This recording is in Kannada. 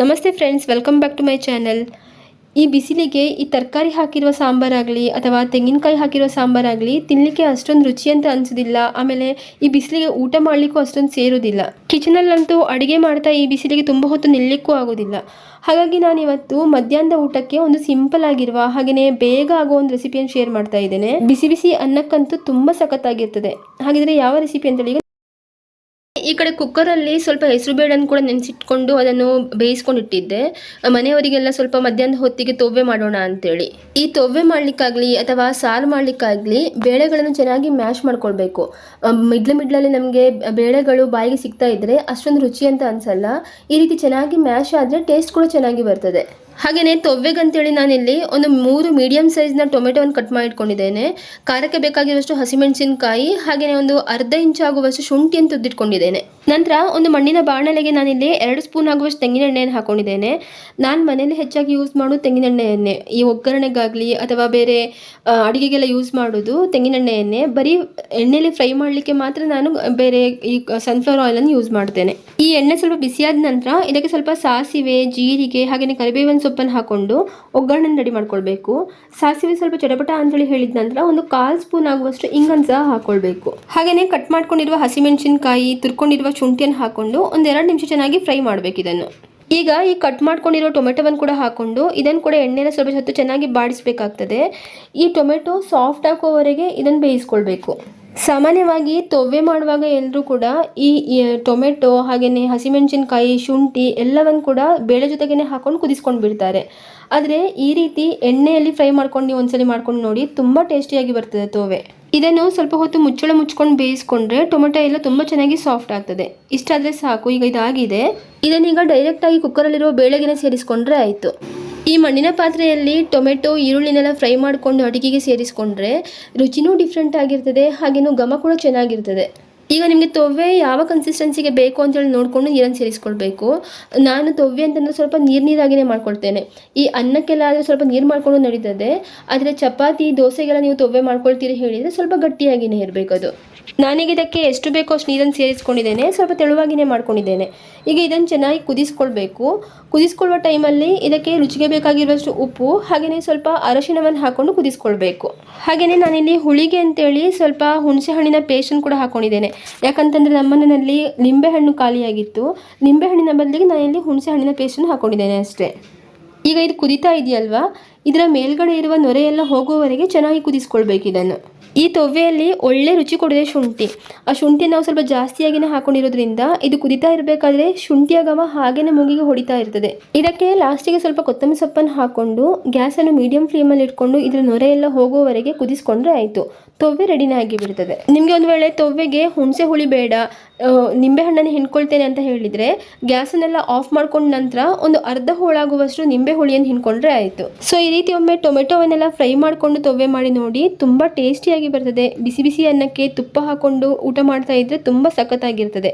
ನಮಸ್ತೆ friends welcome back to my channel ಈ ಬಿಸಿಲಿಗೆ ಈ ತರಕಾರಿ ಹಾಕಿರುವ ಸಾಂಬಾರಾಗಲಿ ಅಥವಾ ತೆಂಗಿನಕಾಯಿ ಹಾಕಿರೋ ಸಾಂಬಾರಾಗಲಿ ತಿನ್ನಲಿಕ್ಕೆ ಅಷ್ಟೊಂದು ರುಚಿ ಅಂತ ಅನಿಸೋದಿಲ್ಲ. ಆಮೇಲೆ ಈ ಬಿಸಿಲಿಗೆ ಊಟ ಮಾಡಲಿಕ್ಕೂ ಅಷ್ಟೊಂದು ಸೇರೋದಿಲ್ಲ. ಕಿಚನಲ್ಲಂತೂ ಅಡುಗೆ ಮಾಡ್ತಾ ಈ ಬಿಸಿಲಿಗೆ ತುಂಬ ಹೊತ್ತು ನಿಲ್ಲಕ್ಕೂ ಆಗೋದಿಲ್ಲ. ಹಾಗಾಗಿ ನಾನು ಇವತ್ತು ಮಧ್ಯಾಹ್ನದ ಊಟಕ್ಕೆ ಒಂದು ಸಿಂಪಲ್ ಆಗಿರುವ ಹಾಗೆಯೇ ಬೇಗ ಆಗೋ ಒಂದು ರೆಸಿಪಿಯನ್ನು ಶೇರ್ ಮಾಡ್ತಾ ಇದ್ದೇನೆ. ಬಿಸಿ ಬಿಸಿ ಅನ್ನಕ್ಕಂತೂ ತುಂಬ ಸಖತ್ತಾಗಿರ್ತದೆ. ಹಾಗಿದ್ರೆ ಯಾವ ರೆಸಿಪಿ ಅಂತೇಳಿ ಈ ಕಡೆ ಕುಕ್ಕರಲ್ಲಿ ಸ್ವಲ್ಪ ಹೆಸರು ಬೇಳೆನ ಕೂಡ ನೆನೆಸಿಟ್ಕೊಂಡು ಅದನ್ನು ಬೇಯಿಸ್ಕೊಂಡಿಟ್ಟಿದ್ದೆ. ಮನೆಯವರಿಗೆಲ್ಲ ಸ್ವಲ್ಪ ಮಧ್ಯಾಹ್ನದ ಹೊತ್ತಿಗೆ ತೊವ್ವೆ ಮಾಡೋಣ ಅಂತೇಳಿ. ಈ ತೊವ್ವೆ ಮಾಡಲಿಕ್ಕಾಗಲಿ ಅಥವಾ ಸಾರು ಮಾಡಲಿಕ್ಕಾಗಲಿ ಬೇಳೆಗಳನ್ನು ಚೆನ್ನಾಗಿ ಮ್ಯಾಶ್ ಮಾಡ್ಕೊಳ್ಬೇಕು. ಮಿಡ್ಲ ಮಿಡ್ಲಲ್ಲಿ ನಮಗೆ ಬೇಳೆಗಳು ಬಾಯಿಗೆ ಸಿಗ್ತಾ ಇದ್ದರೆ ಅಷ್ಟೊಂದು ರುಚಿ ಅಂತ ಅನಿಸಲ್ಲ. ಈ ರೀತಿ ಚೆನ್ನಾಗಿ ಮ್ಯಾಶ್ ಆದರೆ ಟೇಸ್ಟ್ ಕೂಡ ಚೆನ್ನಾಗಿ ಬರ್ತದೆ. ಹಾಗೆಯೇ ತೊವ್ವೆಗಂತೇಳಿ ನಾನಿಲ್ಲಿ ಒಂದು ಮೂರು ಮೀಡಿಯಮ್ ಸೈಜ್ನ ಟೊಮೆಟೊವನ್ನು ಕಟ್ ಮಾಡಿ ಇಟ್ಕೊಂಡಿದ್ದೇನೆ ಖಾರಕ್ಕೆ ಬೇಕಾಗಿರುವಷ್ಟು ಹಸಿಮೆಣಸಿನಕಾಯಿ ಹಾಗೆಯೇ ಒಂದು ಅರ್ಧ ಇಂಚು ಆಗುವಷ್ಟು ಶುಂಠಿಯನ್ನು ತುದ್ದಿಟ್ಕೊಂಡಿದ್ದೇನೆ ನಂತರ ಒಂದು ಮಣ್ಣಿನ ಬಾಣಲೆಗೆ ನಾನಿಲ್ಲಿ ಎರಡು ಸ್ಪೂನ್ ಆಗುವಷ್ಟು ತೆಂಗಿನ ಎಣ್ಣೆಯನ್ನು ಹಾಕೊಂಡಿದ್ದೇನೆ. ನಾನು ಮನೇಲಿ ಹೆಚ್ಚಾಗಿ ಯೂಸ್ ಮಾಡೋದು ತೆಂಗಿನ ಎಣ್ಣೆಯನ್ನೇ ಈ ಒಗ್ಗರಣೆಗಾಗಲಿ ಅಥವಾ ಬೇರೆ ಅಡುಗೆಗೆಲ್ಲ ಯೂಸ್ ಮಾಡೋದು ತೆಂಗಿನ ಎಣ್ಣೆಯನ್ನೇ ಬರೀ ಎಣ್ಣೆಯಲ್ಲಿ ಫ್ರೈ ಮಾಡಲಿಕ್ಕೆ ಮಾತ್ರ ನಾನು ಬೇರೆ ಈ ಸನ್ಫ್ಲವರ್ ಆಯಿಲನ್ನು ಯೂಸ್ ಮಾಡ್ತೇನೆ. ಈ ಎಣ್ಣೆ ಸ್ವಲ್ಪ ಬಿಸಿಯಾದ ನಂತರ ಇದಕ್ಕೆ ಸ್ವಲ್ಪ ಸಾಸಿವೆ, ಜೀರಿಗೆ ಹಾಗೆಯೇ ಕರಿಬೇವಿನ ಸೊಪ್ಪನ್ನು ಹಾಕೊಂಡು ಒಗ್ಗರಣೆ ರೆಡಿ ಮಾಡ್ಕೊಳ್ಬೇಕು. ಸಾಸಿವೆ ಸ್ವಲ್ಪ ಚಟಪಟ ಅಂತೇಳಿ ಹೇಳಿದ ನಂತರ ಒಂದು ಕಾಲು ಸ್ಪೂನ್ ಆಗುವಷ್ಟು ಇಂಗನ್ ಸಹ ಹಾಕ್ಕೊಳ್ಬೇಕು ಹಾಗೆಯೇ ಕಟ್ ಮಾಡ್ಕೊಂಡಿರುವ ಹಸಿಮೆಣಸಿನಕಾಯಿ, ತುರ್ಕೊಂಡಿರುವ ಶುಂಠಿಯನ್ನು ಹಾಕೊಂಡು ಒಂದೆರಡು ನಿಮಿಷ ಚೆನ್ನಾಗಿ ಫ್ರೈ ಮಾಡಬೇಕು ಇದನ್ನು. ಈಗ ಈ ಕಟ್ ಮಾಡ್ಕೊಂಡಿರೋ ಟೊಮೆಟೊವನ್ನು ಕೂಡ ಹಾಕೊಂಡು ಇದನ್ನು ಕೂಡ ಎಣ್ಣೆನ ಸ್ವಲ್ಪ ಹೊತ್ತು ಚೆನ್ನಾಗಿ ಬಾಡಿಸಬೇಕಾಗ್ತದೆ. ಈ ಟೊಮೆಟೊ ಸಾಫ್ಟ್ ಆಗೋವರೆಗೆ ಇದನ್ನು ಬೇಯಿಸ್ಕೊಳ್ಬೇಕು. ಸಾಮಾನ್ಯವಾಗಿ ತೊವ್ವೆ ಮಾಡುವಾಗ ಎಲ್ಲರೂ ಕೂಡ ಈ ಟೊಮೆಟೊ ಹಾಗೆಯೇ ಹಸಿಮೆಣಸಿನಕಾಯಿ, ಶುಂಠಿ ಎಲ್ಲವನ್ನು ಕೂಡ ಬೇಳೆ ಜೊತೆಗೇ ಹಾಕೊಂಡು ಕುದಿಸ್ಕೊಂಡು ಬಿಡ್ತಾರೆ. ಆದರೆ ಈ ರೀತಿ ಎಣ್ಣೆಯಲ್ಲಿ ಫ್ರೈ ಮಾಡ್ಕೊಂಡು ನೀವು ಒಂದ್ಸಲಿ ಮಾಡ್ಕೊಂಡು ನೋಡಿ, ತುಂಬ ಟೇಸ್ಟಿಯಾಗಿ ಬರ್ತದೆ ತೋವೆ ಇದನ್ನು ಸ್ವಲ್ಪ ಹೊತ್ತು ಮುಚ್ಚಳ ಮುಚ್ಕೊಂಡು ಬೇಯಿಸ್ಕೊಂಡ್ರೆ ಟೊಮೆಟೊ ಎಲ್ಲ ತುಂಬ ಚೆನ್ನಾಗಿ ಸಾಫ್ಟ್ ಆಗ್ತದೆ. ಇಷ್ಟಾದರೆ ಸಾಕು, ಈಗ ಇದಾಗಿದೆ. ಇದನ್ನೀಗ ಡೈರೆಕ್ಟಾಗಿ ಕುಕ್ಕರಲ್ಲಿರೋ ಬೇಳೆಗೆನೆ ಸೇರಿಸ್ಕೊಂಡ್ರೆ ಆಯಿತು. ಈ ಮಣ್ಣಿನ ಪಾತ್ರೆಯಲ್ಲಿ ಟೊಮೆಟೊ, ಈರುಳ್ಳಿನೆಲ್ಲ ಫ್ರೈ ಮಾಡಿಕೊಂಡು ಅಡುಗೆಗೆ ಸೇರಿಸ್ಕೊಂಡ್ರೆ ರುಚಿನೂ ಡಿಫ್ರೆಂಟ್ ಆಗಿರ್ತದೆ, ಹಾಗೇನು ಘಮ ಕೂಡ ಚೆನ್ನಾಗಿರ್ತದೆ. ಈಗ ನಿಮಗೆ ತೊವ್ವೆ ಯಾವ ಕನ್ಸಿಸ್ಟೆನ್ಸಿಗೆ ಬೇಕು ಅಂತೇಳಿ ನೋಡಿಕೊಂಡು ನೀರನ್ನು ಸೇರಿಸ್ಕೊಳ್ಬೇಕು. ನಾನು ತೊವ್ವೆ ಅಂತಂದರೆ ಸ್ವಲ್ಪ ನೀರು ನೀರಾಗಿನೇ ಮಾಡ್ಕೊಳ್ತೇನೆ. ಈ ಅನ್ನಕ್ಕೆಲ್ಲ ಆದರೆ ಸ್ವಲ್ಪ ನೀರು ಮಾಡ್ಕೊಂಡು ನಡೀತದೆ. ಆದರೆ ಚಪಾತಿ, ದೋಸೆಗೆಲ್ಲ ನೀವು ತೊವ್ವೆ ಮಾಡ್ಕೊಳ್ತೀರಿ ಹೇಳಿದರೆ ಸ್ವಲ್ಪ ಗಟ್ಟಿಯಾಗಿಯೇ ಇರಬೇಕು ಅದು ನಾನೀಗ ಇದಕ್ಕೆ ಎಷ್ಟು ಬೇಕೋ ಅಷ್ಟು ನೀರನ್ನು ಸೇರಿಸ್ಕೊಂಡಿದ್ದೇನೆ. ಸ್ವಲ್ಪ ತೆಳುವಾಗಿಯೇ ಮಾಡ್ಕೊಂಡಿದ್ದೇನೆ. ಈಗ ಇದನ್ನು ಚೆನ್ನಾಗಿ ಕುದಿಸ್ಕೊಳ್ಬೇಕು. ಕುದಿಸ್ಕೊಳ್ಳುವ ಟೈಮಲ್ಲಿ ಇದಕ್ಕೆ ರುಚಿಗೆ ಬೇಕಾಗಿರುವಷ್ಟು ಉಪ್ಪು, ಹಾಗೆಯೇ ಸ್ವಲ್ಪ ಅರಶಿನವನ್ನು ಹಾಕೊಂಡು ಕುದಿಸ್ಕೊಳ್ಬೇಕು. ಹಾಗೆಯೇ ನಾನಿಲ್ಲಿ ಹುಳಿಗೆ ಅಂತೇಳಿ ಸ್ವಲ್ಪ ಹುಣಸೆ ಹಣ್ಣಿನ ಪೇಸ್ಟನ್ನು ಕೂಡ ಹಾಕ್ಕೊಂಡಿದ್ದೇನೆ ಯಾಕಂತಂದರೆ ನಮ್ಮ ಮನೆಯಲ್ಲಿ ನಿಂಬೆಹಣ್ಣು ಖಾಲಿಯಾಗಿತ್ತು. ನಿಂಬೆಹಣ್ಣಿನ ಬದಲಿಗೆ ನಾನಿಲ್ಲಿ ಹುಣಸೆ ಹಣ್ಣಿನ ಪೇಸ್ಟನ್ನು ಹಾಕೊಂಡಿದ್ದೇನೆ ಅಷ್ಟೇ. ಈಗ ಇದು ಕುದಿತಾ ಇದೆಯಲ್ವಾ? ಇದರ ಮೇಲ್ಗಡೆ ಇರುವ ನೊರೆಯೆಲ್ಲ ಹೋಗುವವರೆಗೆ ಚೆನ್ನಾಗಿ ಕುದಿಸ್ಕೊಳ್ಬೇಕು ಇದನ್ನು. ಈ ತೊವೆಯಲ್ಲಿ ಒಳ್ಳೆ ರುಚಿ ಕೊಡಿದೆ ಶುಂಠಿ. ಆ ಶುಂಠಿ ನಾವು ಸ್ವಲ್ಪ ಜಾಸ್ತಿಯಾಗಿನೇ ಹಾಕೊಂಡಿರೋದ್ರಿಂದ ಇದು ಕುದಿತಾ ಇರಬೇಕಾದ್ರೆ ಶುಂಠಿಯ ಗಮ ಹಾಗೇನೆ ಮೂಗಿಗೆ ಹೊಡಿತಾ ಇರ್ತದೆ. ಇದಕ್ಕೆ ಲಾಸ್ಟಿಗೆ ಸ್ವಲ್ಪ ಕೊತ್ತಂಬರಿ ಸೊಪ್ಪನ್ನು ಹಾಕೊಂಡು ಗ್ಯಾಸನ್ನು ಮೀಡಿಯಂ ಫ್ಲೇಮಲ್ಲಿ ಇಟ್ಕೊಂಡು ಇದರ ನೊರೆಯೆಲ್ಲ ಹೋಗುವವರೆಗೆ ಕುದಿಸ್ಕೊಂಡ್ರೆ ಆಯಿತು. ತೊವ್ವೆ ರೆಡಿನೇ ಆಗಿಬಿಡ್ತದೆ ನಿಮಗೆ ಒಂದು ವೇಳೆ ತೊವ್ವೆಗೆ ಹುಣಸೆ ಹುಳಿ ಬೇಡ ನಿಂಬೆಹಣ್ಣನ್ನು ಹಿಂಡ್ಕೊಳ್ತೇನೆ ಅಂತ ಹೇಳಿದರೆ ಗ್ಯಾಸನ್ನೆಲ್ಲ ಆಫ್ ಮಾಡ್ಕೊಂಡ ನಂತರ ಒಂದು ಅರ್ಧ ಹೋಳಾಗುವಷ್ಟು ನಿಂಬೆ ಹುಳಿಯನ್ನು ಹಿಂಡ್ಕೊಂಡ್ರೆ ಆಯಿತು. ಸೊ ಈ ರೀತಿ ಒಮ್ಮೆ ಟೊಮೆಟೊವನ್ನೆಲ್ಲ ಫ್ರೈ ಮಾಡಿಕೊಂಡು ತೊವ್ವೆ ಮಾಡಿ ನೋಡಿ ತುಂಬ ಟೇಸ್ಟಿಯಾಗಿ ಬರ್ತದೆ. ಬಿಸಿ ಬಿಸಿ ಅನ್ನಕ್ಕೆ ತುಪ್ಪ ಹಾಕೊಂಡು ಊಟ ಮಾಡ್ತಾ ಇದ್ರೆ ತುಂಬ ಸಖತ್ತಾಗಿರ್ತದೆ.